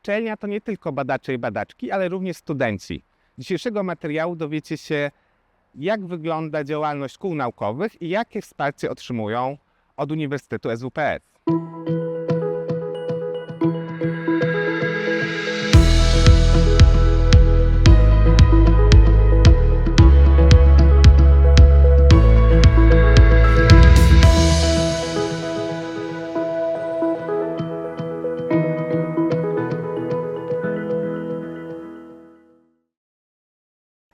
uczelnia to nie tylko badacze i badaczki, ale również studenci. Dzisiejszego materiału dowiecie się, jak wygląda działalność kół naukowych i jakie wsparcie otrzymują od Uniwersytetu SWPS.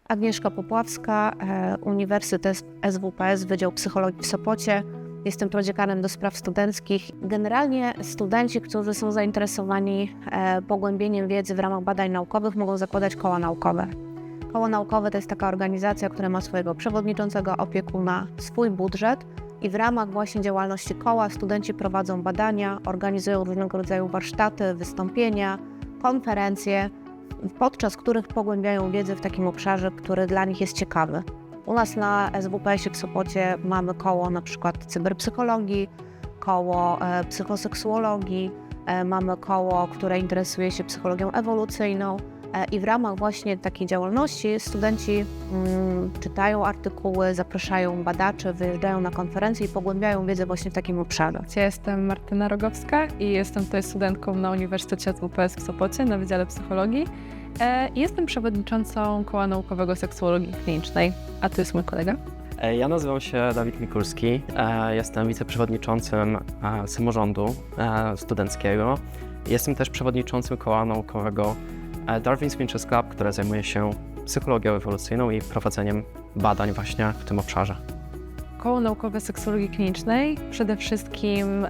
Agnieszka Popławska, e, Uniwersytet SWPS, Wydział Psychologii w Sopocie. Jestem prodziekanem do spraw studenckich. Generalnie studenci, którzy są zainteresowani e, pogłębieniem wiedzy w ramach badań naukowych, mogą zakładać koła naukowe. Koło naukowe to jest taka organizacja, która ma swojego przewodniczącego, opiekuna, swój budżet i w ramach właśnie działalności koła studenci prowadzą badania, organizują różnego rodzaju warsztaty, wystąpienia, konferencje, podczas których pogłębiają wiedzę w takim obszarze, który dla nich jest ciekawy. U nas na SWPS-ie w Sopocie mamy koło na przykład cyberpsychologii, koło e, psychoseksuologii, e, mamy koło, które interesuje się psychologią ewolucyjną e, i w ramach właśnie takiej działalności studenci mm, czytają artykuły, zapraszają badaczy, wyjeżdżają na konferencje i pogłębiają wiedzę właśnie w takim obszarze. Ja jestem Martyna Rogowska i jestem tutaj studentką na Uniwersytecie WPS w Sopocie na Wydziale Psychologii. E, Jestem przewodniczącą Koła Naukowego Seksuologii Klinicznej, a to jest mój kolega. E, Ja nazywam się Dawid Mikulski. e, Jestem wiceprzewodniczącym samorządu studenckiego. Jestem też przewodniczącym koła naukowego Darwin's Finches Club, które zajmuje się psychologią ewolucyjną i prowadzeniem badań właśnie w tym obszarze. Koło Naukowe Seksuologii Klinicznej przede wszystkim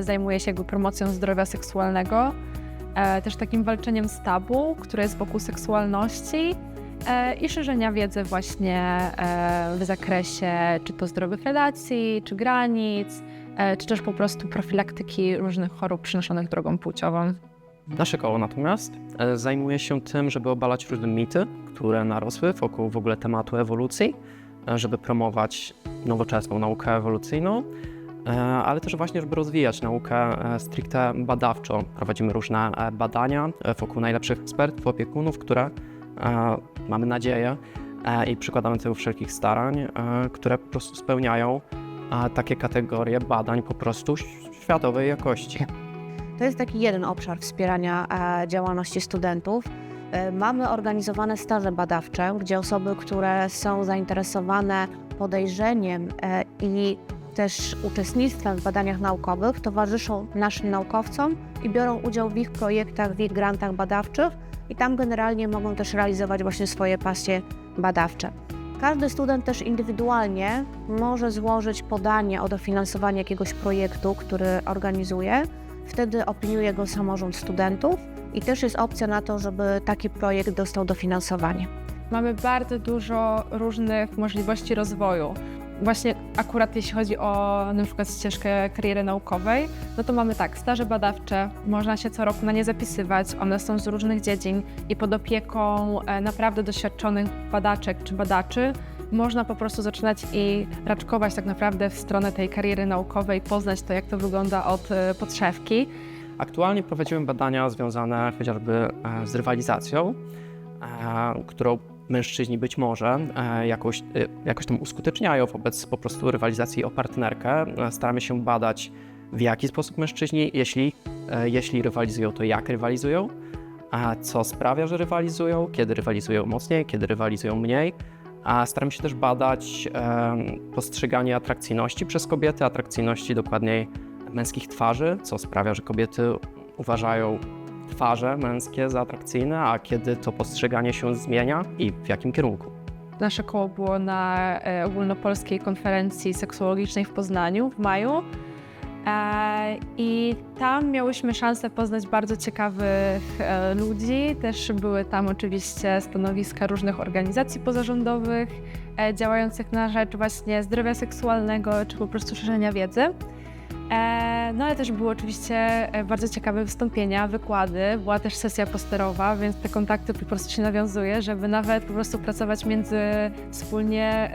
zajmuje się promocją zdrowia seksualnego, e, też takim walczeniem z tabu, które jest wokół seksualności e, i szerzenia wiedzy właśnie e, w zakresie czy to zdrowych relacji, czy granic, czy też po prostu profilaktyki różnych chorób przynoszonych drogą płciową. Nasze koło natomiast zajmuje się tym, żeby obalać różne mity, które narosły wokół w ogóle tematu ewolucji, żeby promować nowoczesną naukę ewolucyjną, ale też właśnie, żeby rozwijać naukę e, stricte badawczo. Prowadzimy różne e, badania e, wokół najlepszych ekspertów, opiekunów, które e, mamy nadzieję e, i przykładamy do tego wszelkich starań, e, które po prostu spełniają e, takie kategorie badań po prostu światowej jakości. To jest taki jeden obszar wspierania e, działalności studentów. E, mamy organizowane staże badawcze, gdzie osoby, które są zainteresowane podejrzeniem e, i też uczestnictwem w badaniach naukowych, towarzyszą naszym naukowcom i biorą udział w ich projektach, w ich grantach badawczych i tam generalnie mogą też realizować właśnie swoje pasje badawcze. Każdy student też indywidualnie może złożyć podanie o dofinansowanie jakiegoś projektu, który organizuje. Wtedy opiniuje go samorząd studentów i też jest opcja na to, żeby taki projekt dostał dofinansowanie. Mamy bardzo dużo różnych możliwości rozwoju. Właśnie akurat jeśli chodzi o na przykład ścieżkę kariery naukowej, no to mamy tak, staże badawcze, można się co roku na nie zapisywać, one są z różnych dziedzin i pod opieką e, naprawdę doświadczonych badaczek czy badaczy można po prostu zaczynać i raczkować tak naprawdę w stronę tej kariery naukowej, poznać to, jak to wygląda od e, podszewki. Aktualnie prowadzimy badania związane chociażby e, z rywalizacją, którą mężczyźni być może e, jakoś, e, jakoś tam uskuteczniają wobec po prostu rywalizacji o partnerkę. E, Staramy się badać, w jaki sposób mężczyźni, jeśli, jeśli rywalizują, to jak rywalizują, a co sprawia, że rywalizują, kiedy rywalizują mocniej, kiedy rywalizują mniej. A staramy się też badać postrzeganie atrakcyjności przez kobiety, atrakcyjności dokładniej męskich twarzy, co sprawia, że kobiety uważają twarze męskie za atrakcyjne, a kiedy to postrzeganie się zmienia i w jakim kierunku. Nasze koło było na e, ogólnopolskiej konferencji seksuologicznej w Poznaniu w maju. E, I tam miałyśmy szansę poznać bardzo ciekawych e, ludzi. Też były tam oczywiście stanowiska różnych organizacji pozarządowych działających na rzecz właśnie zdrowia seksualnego czy po prostu szerzenia wiedzy. E, No ale też były oczywiście e, bardzo ciekawe wystąpienia, wykłady, była też sesja posterowa, więc te kontakty po prostu się nawiązuje, żeby nawet po prostu pracować między wspólnie,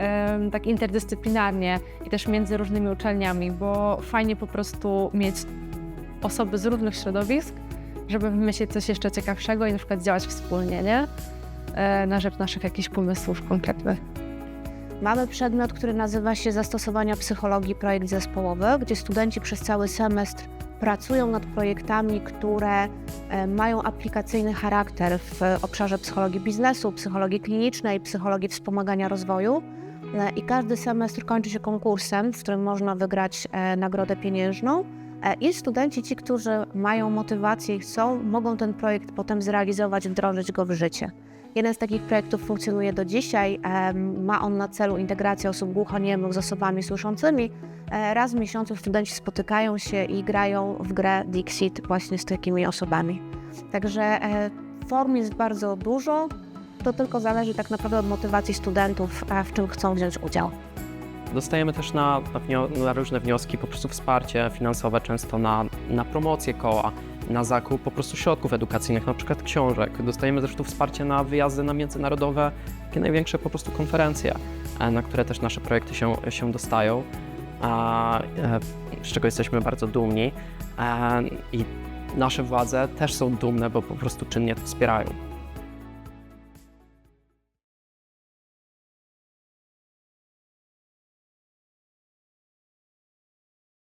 tak interdyscyplinarnie i też między różnymi uczelniami, bo fajnie po prostu mieć osoby z różnych środowisk, żeby wymyślić coś jeszcze ciekawszego i na przykład działać wspólnie, nie? E, Na rzecz naszych jakichś pomysłów konkretnych. Mamy przedmiot, który nazywa się Zastosowania psychologii projekt zespołowy, gdzie studenci przez cały semestr pracują nad projektami, które e, mają aplikacyjny charakter w obszarze psychologii biznesu, psychologii klinicznej, psychologii wspomagania rozwoju. E, I każdy semestr kończy się konkursem, w którym można wygrać e, nagrodę pieniężną. I studenci, ci, którzy mają motywację i chcą, mogą ten projekt potem zrealizować, wdrożyć go w życie. Jeden z takich projektów funkcjonuje do dzisiaj. Ma on na celu integrację osób głuchoniemych z osobami słyszącymi. E, Raz w miesiącu studenci spotykają się i grają w grę Dixit właśnie z takimi osobami. Także e, form jest bardzo dużo. To tylko zależy tak naprawdę od motywacji studentów, e, w czym chcą wziąć udział. Dostajemy też na, na, na różne wnioski po prostu wsparcie finansowe, często na, na promocję koła, na zakup po prostu środków edukacyjnych, na przykład książek. Dostajemy zresztą wsparcie na wyjazdy na międzynarodowe, takie największe po prostu konferencje, e, na które też nasze projekty się, się dostają, e, z czego jesteśmy bardzo dumni. E, I nasze władze też są dumne, bo po prostu czynnie to wspierają.